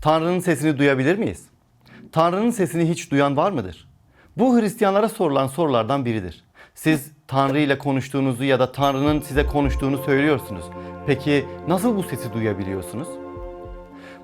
Tanrı'nın sesini duyabilir miyiz? Tanrı'nın sesini hiç duyan var mıdır? Bu Hristiyanlara sorulan sorulardan biridir. Siz Tanrı ile konuştuğunuzu ya da Tanrı'nın size konuştuğunu söylüyorsunuz. Peki nasıl bu sesi duyabiliyorsunuz?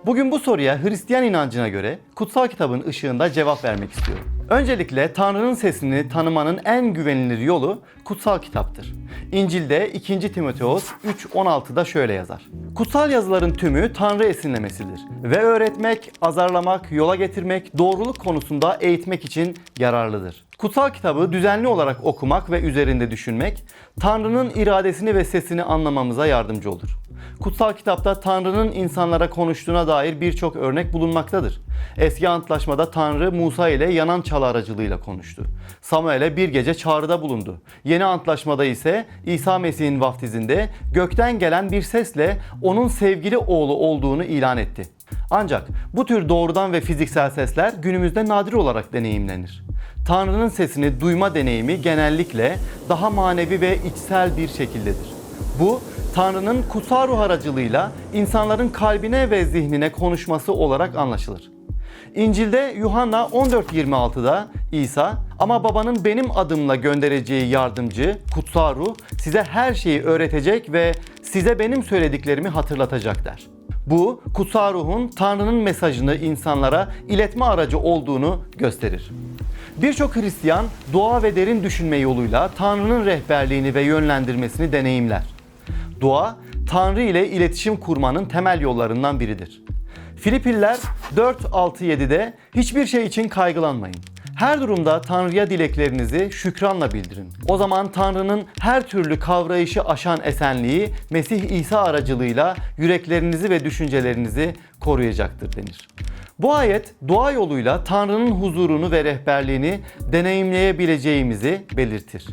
Bugün bu soruya Hristiyan inancına göre kutsal kitabın ışığında cevap vermek istiyorum. Öncelikle Tanrı'nın sesini tanımanın en güvenilir yolu kutsal kitaptır. İncil'de 2. Timoteos 3.16'da şöyle yazar. Kutsal yazıların tümü Tanrı esinlemesidir ve öğretmek, azarlamak, yola getirmek, doğruluk konusunda eğitmek için yararlıdır. Kutsal kitabı düzenli olarak okumak ve üzerinde düşünmek, Tanrı'nın iradesini ve sesini anlamamıza yardımcı olur. Kutsal kitapta Tanrı'nın insanlara konuştuğuna dair birçok örnek bulunmaktadır. Eski Antlaşmada Tanrı Musa ile yanan çalı aracılığıyla konuştu. Samuel'e bir gece çağrıda bulundu. Yeni Antlaşmada ise İsa Mesih'in vaftizinde gökten gelen bir sesle onun sevgili oğlu olduğunu ilan etti. Ancak bu tür doğrudan ve fiziksel sesler günümüzde nadir olarak deneyimlenir. Tanrı'nın sesini duyma deneyimi genellikle daha manevi ve içsel bir şekildedir. Bu Tanrı'nın kutsal ruh aracılığıyla insanların kalbine ve zihnine konuşması olarak anlaşılır. İncil'de Yuhanna 14.26'da İsa ama babanın benim adımla göndereceği yardımcı kutsal ruh size her şeyi öğretecek ve size benim söylediklerimi hatırlatacak der. Bu kutsal ruhun Tanrı'nın mesajını insanlara iletme aracı olduğunu gösterir. Birçok Hristiyan dua ve derin düşünme yoluyla Tanrı'nın rehberliğini ve yönlendirmesini deneyimler. Dua, Tanrı ile iletişim kurmanın temel yollarından biridir. Filipiller 4-6-7'de hiçbir şey için kaygılanmayın. Her durumda Tanrı'ya dileklerinizi şükranla bildirin. O zaman Tanrı'nın her türlü kavrayışı aşan esenliği Mesih İsa aracılığıyla yüreklerinizi ve düşüncelerinizi koruyacaktır denir. Bu ayet dua yoluyla Tanrı'nın huzurunu ve rehberliğini deneyimleyebileceğimizi belirtir.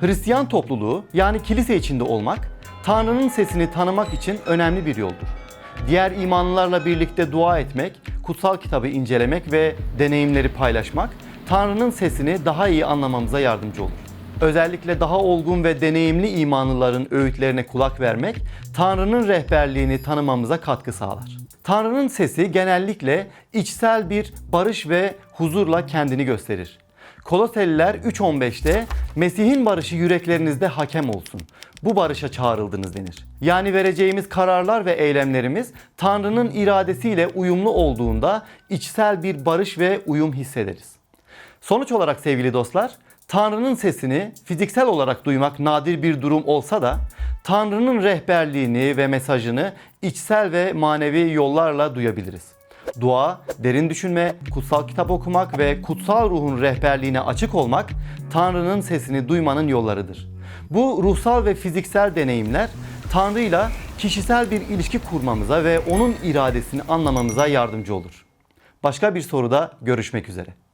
Hristiyan topluluğu yani kilise içinde olmak Tanrı'nın sesini tanımak için önemli bir yoldur. Diğer imanlılarla birlikte dua etmek, kutsal kitabı incelemek ve deneyimleri paylaşmak Tanrı'nın sesini daha iyi anlamamıza yardımcı olur. Özellikle daha olgun ve deneyimli imanlıların öğütlerine kulak vermek Tanrı'nın rehberliğini tanımamıza katkı sağlar. Tanrı'nın sesi genellikle içsel bir barış ve huzurla kendini gösterir. Koloseliler 3.15'te Mesih'in barışı yüreklerinizde hakem olsun. Bu barışa çağrıldınız denir. Yani vereceğimiz kararlar ve eylemlerimiz Tanrı'nın iradesiyle uyumlu olduğunda içsel bir barış ve uyum hissederiz. Sonuç olarak sevgili dostlar, Tanrı'nın sesini fiziksel olarak duymak nadir bir durum olsa da Tanrı'nın rehberliğini ve mesajını içsel ve manevi yollarla duyabiliriz. Dua, derin düşünme, kutsal kitap okumak ve kutsal ruhun rehberliğine açık olmak Tanrı'nın sesini duymanın yollarıdır. Bu ruhsal ve fiziksel deneyimler Tanrı'yla kişisel bir ilişki kurmamıza ve onun iradesini anlamamıza yardımcı olur. Başka bir soruda görüşmek üzere.